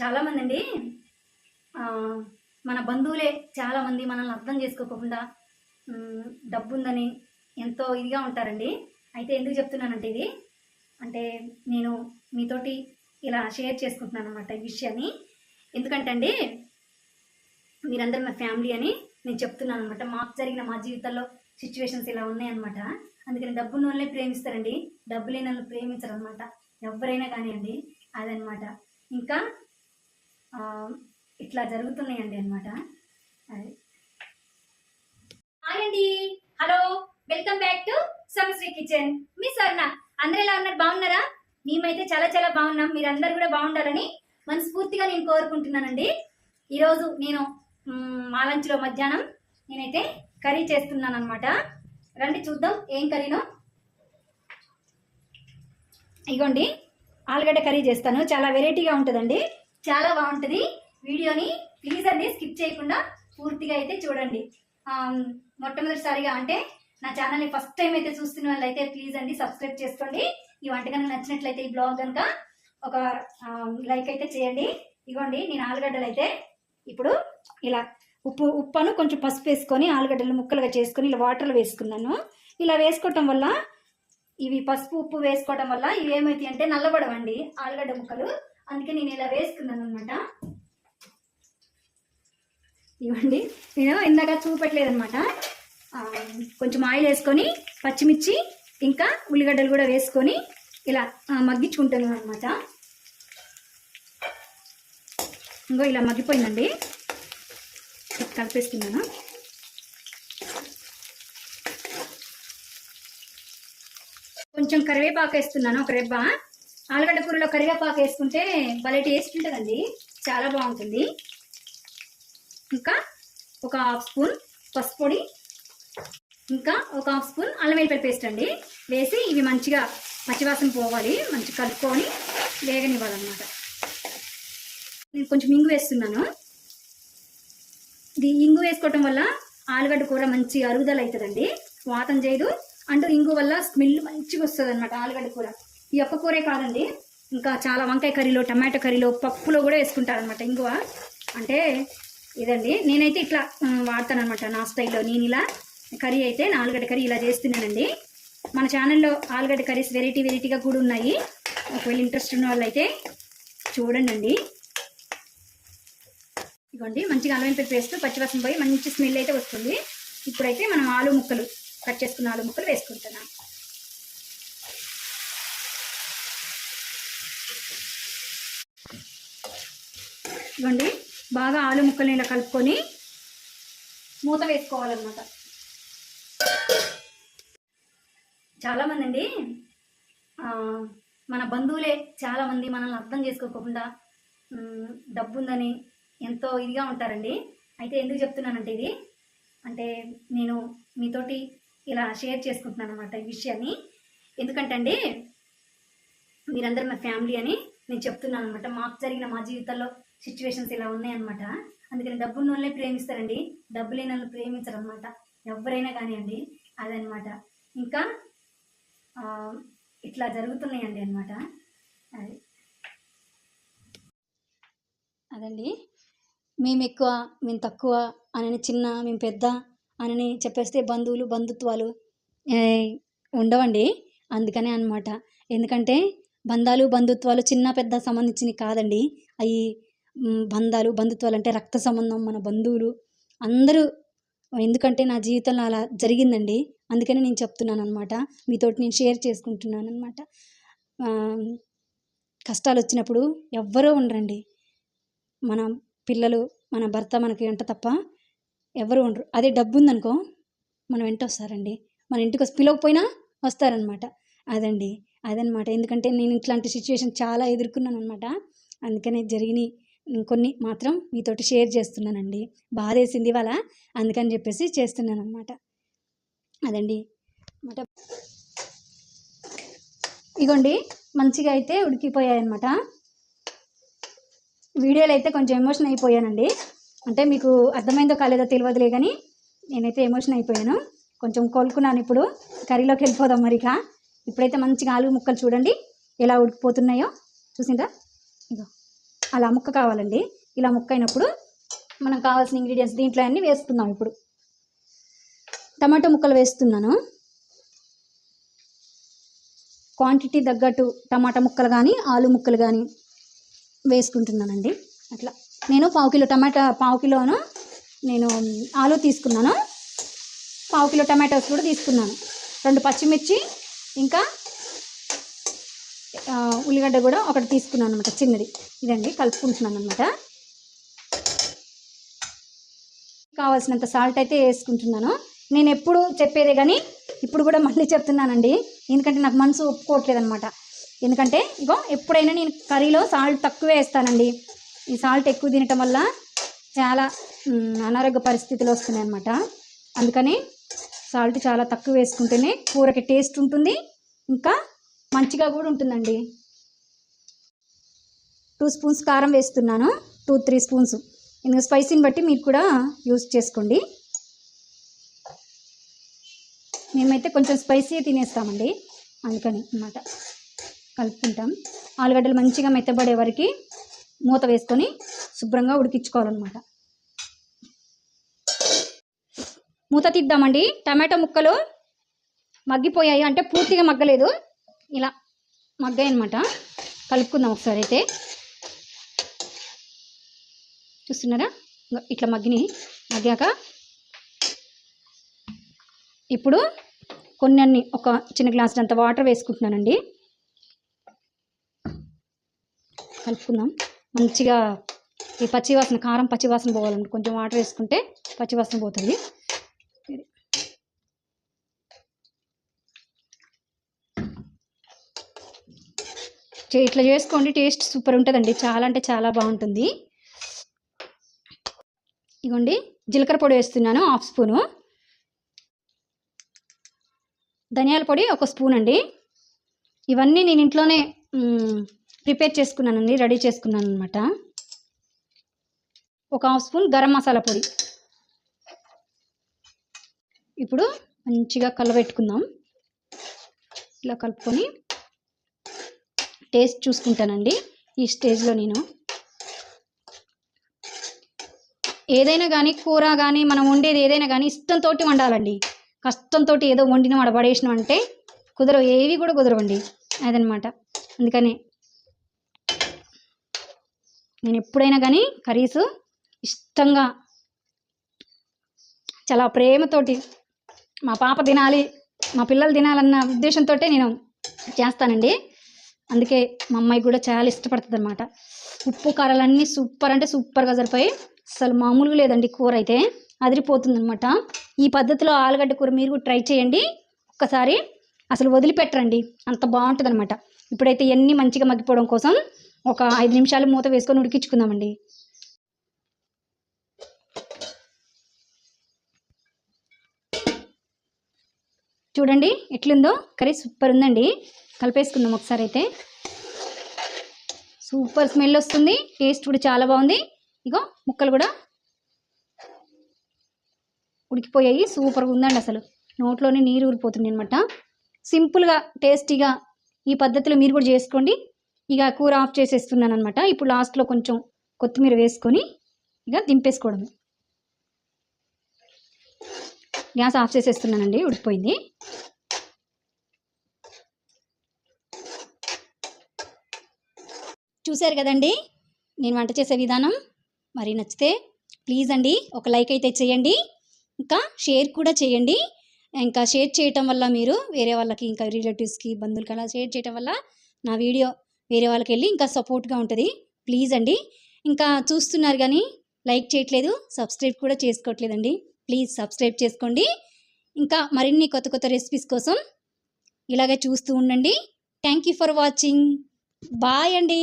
చాలామంది అండి మన బంధువులే చాలామంది మనల్ని అర్థం చేసుకోకుండా డబ్బు ఉందని ఎంతో ఇదిగా ఉంటారండి. అయితే ఎందుకు చెప్తున్నానంటే ఇది? అంటే నేను మీతోటి ఇలా షేర్ చేసుకుంటున్నాను అనమాట ఈ విషయాన్ని. ఎందుకంటే అండి మీరందరూ నా ఫ్యామిలీ అని నేను చెప్తున్నాను అనమాట మాకు జరిగిన మా జీవితాల్లో సిచ్యువేషన్స్ ఇలా ఉన్నాయన్నమాట. అందుకని డబ్బున్న వాళ్ళే ప్రేమిస్తారండి. డబ్బు లేని వాళ్ళు ప్రేమించరు అనమాట ఎవరైనా కానివ్వండి అదనమాట ఇంకా ఇట్లా జరుగుతున్నాయండి అనమాట అది. హాయ్ అండి. Hello. Welcome back to Samasri kitchen. మీ స్వర్ణ. అందరూ ఎలా ఉన్నారు? బాగున్నారా? మేమైతే చాలా చాలా బాగున్నాం. మీరందరూ కూడా బాగుండాలని మనస్ఫూర్తిగా నేను కోరుకుంటున్నానండి. ఈరోజు నేను మా లంచ్లో మధ్యాహ్నం నేనైతే కర్రీ చేస్తున్నాను అనమాట రండి చూద్దాం ఏం కర్రీనో. ఇగోండి. ఆలుగడ్డ కర్రీ చేస్తాను. చాలా వెరైటీగా ఉంటుందండి. చాలా బాగుంటుంది. వీడియోని ప్లీజ్ అండి స్కిప్ చేయకుండా పూర్తిగా అయితే చూడండి. మొట్టమొదటిసారిగా అంటే నా ఛానల్ని ఫస్ట్ టైం అయితే చూస్తున్న వాళ్ళైతే ప్లీజ్ అండి సబ్స్క్రైబ్ చేసుకోండి. ఈ వంట కనుక నచ్చినట్లయితే ఈ బ్లాగ్ కనుక ఒక లైక్ అయితే చేయండి. ఇగోండి నేను ఆలుగడ్డలు అయితే ఇప్పుడు ఇలా ఉప్పు ఉప్పును కొంచెం పసుపు వేసుకొని ఆలుగడ్డలు ముక్కలుగా చేసుకొని ఇలా వాటర్లో వేసుకున్నాను. ఇలా వేసుకోవటం వల్ల ఇవి పసుపు ఉప్పు వేసుకోవటం వల్ల ఇవి ఏమైతాయి అంటే నల్లబడవండి ఆలుగడ్డ ముక్కలు. అందుకే నేను ఇలా వేసుకున్నాను అనమాట ఇవ్వండి. నేను ఇందాక చూపెట్టలేదు అనమాట కొంచెం ఆయిల్ వేసుకొని పచ్చిమిర్చి ఇంకా ఉల్లిగడ్డలు కూడా వేసుకొని ఇలా మగ్గించుకుంటాను అనమాట ఇంకో ఇలా మగ్గిపోయిందండి. కలిపేస్తున్నాను కొంచెం కరివేపాకు వేస్తున్నాను ఒక రెబ్బ. ఆలుగడ్డ కూరలో కరివేపాకు వేసుకుంటే భలే టేస్ట్ ఉంటుందండి. చాలా బాగుంటుంది. ఇంకా ఒక హాఫ్ స్పూన్ పసుపు పొడి ఇంకా ఒక హాఫ్ స్పూన్ అల్లం వెల్లిపాయ పేస్ట్ అండి. వేసి ఇవి మంచిగా పచ్చివాసన పోవాలి. మంచిగా కలుపుకొని వేగనివ్వాలన్నమాట. నేను కొంచెం ఇంగు వేస్తున్నాను. ఇది ఇంగు వేసుకోవటం వల్ల ఆలుగడ్డ కూర మంచి అరుగుదల అవుతుందండి. వాతం చేయదు. అంటూ ఇంగు వల్ల స్మెల్ మంచిగా వస్తుంది అనమాట ఆలుగడ్డ కూర. ఈ ఒక్క కూరే కాదండి ఇంకా చాలా వంకాయ కర్రీలో టమాటో కర్రీలో పప్పులో కూడా వేసుకుంటారనమాట ఇంగువ అంటే ఇదండి నేనైతే ఇట్లా వాడతానమాట నా స్టైల్లో. నేను ఇలా కర్రీ అయితే నా ఆలుగడ్డ కర్రీ ఇలా చేస్తున్నానండి. మన ఛానల్లో ఆలుగడ్డ కర్రీస్ వెరైటీ వెరైటీగా కూడా ఉన్నాయి. ఒకవేళ ఇంట్రెస్ట్ ఉన్న వాళ్ళైతే చూడండి అండి ఇదిగోండి మంచిగా అల్లం వెల్లుల్లి పేస్ట్ పచ్చివాసన పోయి మంచి స్మెల్ అయితే వస్తుంది. ఇప్పుడైతే మనం ఆలు ముక్కలు కట్ చేసుకున్న ఆలు ముక్కలు వేసుకుంటున్నాం. ఇవ్వండి బాగా ఆలు ముక్కల్ని ఇలా కలుపుకొని మూత వేసుకోవాలన్నమాట. చాలామంది అండి మన బంధువులే చాలామంది మనల్ని అర్థం చేసుకోకుండా డబ్బుందని డబ్బు ఉందని ఎంతో ఇదిగా ఉంటారండి. అయితే ఎందుకు చెప్తున్నానంటే ఇది అంటే నేను మీతోటి ఇలా షేర్ చేసుకుంటున్నాను అనమాట ఈ విషయాన్ని. ఎందుకంటే అండి మీరందరూ నా ఫ్యామిలీ అని నేను చెప్తున్నాను అనమాట మాకు జరిగిన మా జీవితాల్లో సిచ్యువేషన్స్ ఇలా ఉన్నాయన్నమాట. అందుకని డబ్బున్న వాళ్ళే ప్రేమిస్తారండి. డబ్బు లేని వాళ్ళు ప్రేమించరు అనమాట ఎవరైనా కానివ్వండి అదనమాట ఇంకా ఇట్లా జరుగుతున్నాయండి అనమాట అది. అదండి. మేము ఎక్కువ మేము తక్కువ అనని చిన్న మేము పెద్ద అని చెప్పేస్తే బంధువులు బంధుత్వాలు ఉండవండి. అందుకనే అనమాట ఎందుకంటే బంధాలు బంధుత్వాలు చిన్న పెద్ద సంబంధించినవి కాదండి. అవి బంధాలు బంధుత్వాలు అంటే రక్త సంబంధం మన బంధువులు. అందరూ ఎందుకంటే నా జీవితంలో అలా జరిగిందండి. అందుకనే నేను చెప్తున్నాను అనమాట మీతోటి నేను షేర్ చేసుకుంటున్నాను అనమాట కష్టాలు వచ్చినప్పుడు ఎవ్వరూ ఉండరండి. మన పిల్లలు మన భర్త మనకి వెంట తప్ప ఎవరు ఉండరు. అదే డబ్బు ఉందనుకో మన వెంట వస్తారండి. మన ఇంటికి పిలవకపోయినా వస్తారనమాట అదండి. అదనమాట. ఎందుకంటే నేను ఇట్లాంటి సిచ్యువేషన్ చాలా ఎదుర్కొన్నాను అనమాట అందుకనే జరిగినాయి కొన్ని మాత్రం మీతోటి షేర్ చేస్తున్నానండి. బాధేసింది ఇవాళ అందుకని చెప్పేసి చేస్తున్నాను అనమాట అదండి. అనమాట ఇగోండి మంచిగా అయితే ఉడికిపోయాయి అనమాట వీడియోలో అయితే కొంచెం ఎమోషన్ అయిపోయానండి. అంటే మీకు అర్థమైందో కాలేదో తెలియదులే కానీ నేనైతే ఎమోషన్ అయిపోయాను. కొంచెం కోలుకున్నాను ఇప్పుడు. కర్రీలోకి వెళ్ళిపోదాం మరిక. ఇప్పుడైతే మంచిగా ఆలు ముక్కలు చూడండి. ఎలా ఉడికిపోతున్నాయో చూసిందా ఇగో అలా ముక్క కావాలండి. ఇలా ముక్క అయినప్పుడు మనకు కావాల్సిన ఇంగ్రీడియంట్స్ దీంట్లో అన్నీ వేసుకుందాం ఇప్పుడు. టమాటో ముక్కలు వేస్తున్నాను. క్వాంటిటీ తగ్గట్టు టమాటా ముక్కలు కానీ ఆలు ముక్కలు కానీ వేసుకుంటున్నానండి. అట్లా. నేను పావు కిలో టమాటా పావు కిలోను నేను ఆలు తీసుకున్నాను. పావు కిలో టమాటోస్ కూడా తీసుకున్నాను. రెండు పచ్చిమిర్చి ఇంకా ఉల్లిగడ్డ కూడా ఒకటి తీసుకున్నాను అనమాట చిన్నది. ఇదండి కలుపుకుంటున్నాను అనమాట కావాల్సినంత సాల్ట్ అయితే వేసుకుంటున్నాను. నేను ఎప్పుడు చెప్పేదే కానీ ఇప్పుడు కూడా మళ్ళీ చెప్తున్నానండి. ఎందుకంటే నాకు మనసు ఒప్పుకోవట్లేదు అనమాట ఎందుకంటే ఇగో ఎప్పుడైనా నేను కర్రీలో సాల్ట్ తక్కువే వేస్తానండి. ఈ సాల్ట్ ఎక్కువ తినటం వల్ల చాలా అనారోగ్య పరిస్థితులు వస్తున్నాయి అనమాట అందుకని సాల్ట్ చాలా తక్కువ వేసుకుంటేనే కూరకి టేస్ట్ ఉంటుంది. ఇంకా మంచిగా కూడా ఉంటుందండి. టూ స్పూన్స్ కారం వేస్తున్నాను. Two three spoons. ఇందుకు స్పైసీని బట్టి మీరు కూడా యూస్ చేసుకోండి. మేమైతే కొంచెం స్పైసీ తినేస్తామండి. అందుకని అన్నమాట. కలుపుకుంటాం. ఆలుగడ్డలు మంచిగా మెత్తబడే వరకు మూత వేసుకొని శుభ్రంగా ఉడికించుకోవాలన్నమాట. మూత తీద్దామండి టమాటో ముక్కలు మగ్గిపోయాయి అంటే పూర్తిగా మగ్గలేదు. ఇలా మగ్గాయి అనమాట కలుపుకుందాం ఒకసారి అయితే. చూస్తున్నారా? ఇట్లా మగ్గిని మగ్గాక ఇప్పుడు కొన్ని అన్ని ఒక చిన్న గ్లాస్ అంత వాటర్ వేసుకుంటున్నానండి. కలుపుకుందాం. మంచిగా ఈ పచ్చివాసన కారం పచ్చివాసన పోవాలండి. కొంచెం వాటర్ వేసుకుంటే పచ్చివాసన పోతుంది. ఇట్లా చేసుకోండి. టేస్ట్ సూపర్ ఉంటుందండి. చాలా అంటే చాలా బాగుంటుంది. ఇగోండి జీలకర్ర పొడి వేస్తున్నాను హాఫ్ స్పూను. ధనియాల పొడి ఒక స్పూన్ అండి. ఇవన్నీ నేను ఇంట్లోనే ప్రిపేర్ చేసుకున్నానండి రెడీ చేసుకున్నాను అనమాట ఒక హాఫ్ స్పూన్ గరం మసాలా పొడి. ఇప్పుడు మంచిగా కలబెట్టుకుందాం. ఇలా కలుపుకొని టేస్ట్ చూసుకుంటానండి ఈ స్టేజ్లో నేను. ఏదైనా కానీ కూర కానీ మనం వండేది ఏదైనా కానీ ఇష్టంతో వండాలండి. కష్టంతో ఏదో వండిన వాడ పడేసినాం అంటే కుదరవు ఏవి కూడా కుదరవండి అదనమాట. అందుకని నేను ఎప్పుడైనా కానీ కర్రీస్ ఇష్టంగా చాలా ప్రేమతోటి మా పాప తినాలి మా పిల్లలు తినాలన్న ఉద్దేశంతో నేను చేస్తానండి. అందుకే మా అమ్మాయి కూడా చాలా ఇష్టపడుతుంది అనమాట ఉప్పు కారాలన్నీ సూపర్ అంటే సూపర్గా సరిపోయి అసలు మామూలుగా లేదండి కూర అయితే. అదిరిపోతుంది అనమాట ఈ పద్ధతిలో ఆలుగడ్డ కూర మీరు కూడా ట్రై చేయండి. ఒక్కసారి అసలు వదిలిపెట్టరండి. అంత బాగుంటుంది అనమాట ఇప్పుడైతే ఎన్ని మంచిగా మగ్గిపోవడం కోసం ఒక ఐదు నిమిషాలు మూత వేసుకొని ఉడికించుకుందామండి. చూడండి ఎట్లుందో. కర్రీ సూపర్ ఉందండి. కలిపేసుకుందాం ఒకసారి అయితే. సూపర్ స్మెల్ వస్తుంది. టేస్ట్ కూడా చాలా బాగుంది. ఇగో ముక్కలు కూడా ఉడికిపోయాయి. సూపర్గా ఉందండి అసలు. నోట్లోనే నీరు ఊరిపోతుంది అనమాట సింపుల్గా టేస్టీగా ఈ పద్ధతిలో మీరు కూడా చేసుకోండి. ఇక కూర ఆఫ్ చేసేస్తున్నాను అనమాట ఇప్పుడు లాస్ట్లో కొంచెం కొత్తిమీర వేసుకొని ఇక దింపేసుకోవడం. Gas off చేసేస్తున్నానండి. ఉడికిపోయింది. చూశారు కదండి? నేను వంట చేసే విధానం? మరి నచ్చితే ప్లీజ్ అండి ఒక లైక్ అయితే చేయండి ఇంకా షేర్ కూడా చేయండి. ఇంకా షేర్ చేయటం వల్ల మీరు వేరే వాళ్ళకి ఇంకా రిలేటివ్స్కి బంధువులకి అలా షేర్ చేయటం వల్ల నా వీడియో వేరే వాళ్ళకి వెళ్ళి ఇంకా సపోర్ట్గా ఉంటుంది. ప్లీజ్ అండి. ఇంకా చూస్తున్నారు కానీ లైక్ చేయట్లేదు సబ్స్క్రైబ్ కూడా చేసుకోవట్లేదండి. ప్లీజ్ సబ్స్క్రైబ్ చేసుకోండి. ఇంకా మరిన్ని కొత్త కొత్త రెసిపీస్ కోసం ఇలాగే చూస్తూ ఉండండి. Thank you for watching. Bye అండి.